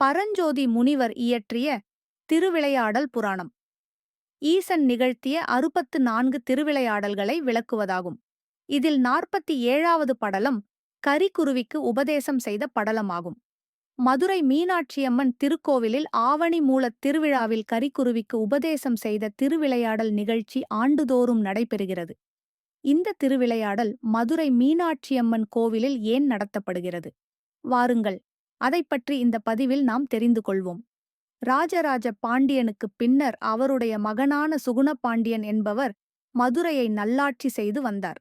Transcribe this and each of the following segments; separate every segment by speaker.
Speaker 1: பரஞ்சோதி முனிவர் இயற்றிய திருவிளையாடல் புராணம். ஈசன் நிகழ்த்திய அறுபத்து நான்கு திருவிளையாடல்களை விளக்குவதாகும். இதில் நாற்பத்தி ஏழாவது படலம் கரிக்குருவிக்கு உபதேசம் செய்த படலமாகும். மதுரை மீனாட்சியம்மன் திருக்கோவிலில் ஆவணி மூலத் திருவிழாவில் கரிக்குருவிக்கு உபதேசம் செய்த திருவிளையாடல் நிகழ்ச்சி ஆண்டுதோறும் நடைபெறுகிறது. இந்த திருவிளையாடல் மதுரை மீனாட்சியம்மன் கோவிலில் ஏன் நடத்தப்படுகிறது? வாருங்கள். அதைப் பற்றி இந்த பதிவில் நாம் தெரிந்து கொள்வோம். ராஜராஜ பாண்டியனுக்குப் பின்னர் அவருடைய மகனான சுகுணபாண்டியன் என்பவர் மதுரையை நல்லாட்சி செய்து வந்தார்.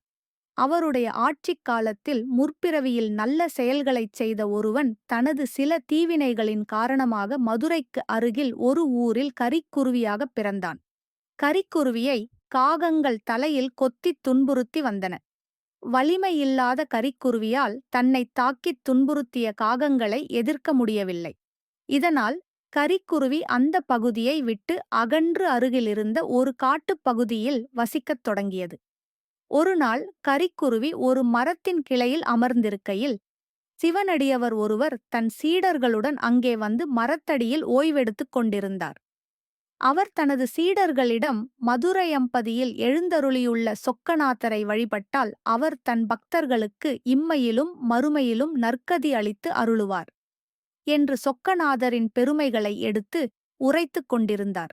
Speaker 1: அவருடைய ஆட்சிக் காலத்தில் முற்பிறவியில் நல்ல செயல்களைச் செய்த ஒருவன் தனது சில தீவினைகளின் காரணமாக மதுரைக்கு அருகில் ஒரு ஊரில் கரிக்குருவியாகப் பிறந்தான். கரிக்குருவியை காகங்கள் தலையில் கொத்தித் துன்புறுத்தி வந்தன. வலிமையில்லாத கரிக்குருவியால் தன்னைத் தாக்கித் துன்புறுத்திய காகங்களை எதிர்க்க முடியவில்லை. இதனால் கரிக்குருவி அந்த பகுதியை விட்டு அகன்று அருகிலிருந்த ஒரு காட்டுப் பகுதியில் வசிக்கத் தொடங்கியது. ஒருநாள் கரிக்குருவி ஒரு மரத்தின் கிளையில் அமர்ந்திருக்கையில் சிவனடியவர் ஒருவர் தன் சீடர்களுடன் அங்கே வந்து மரத்தடியில் ஓய்வெடுத்துக் கொண்டிருந்தார். அவர் தனது சீடர்களிடம் மதுரையம்பதியில் எழுந்தருளியுள்ள சொக்கநாதரை வழிபட்டால் அவர் தன் பக்தர்களுக்கு இம்மையிலும் மறுமையிலும் நற்கதி அளித்து அருளுவார் என்று சொக்கநாதரின் பெருமைகளை எடுத்து உரைத்துக் கொண்டிருந்தார்.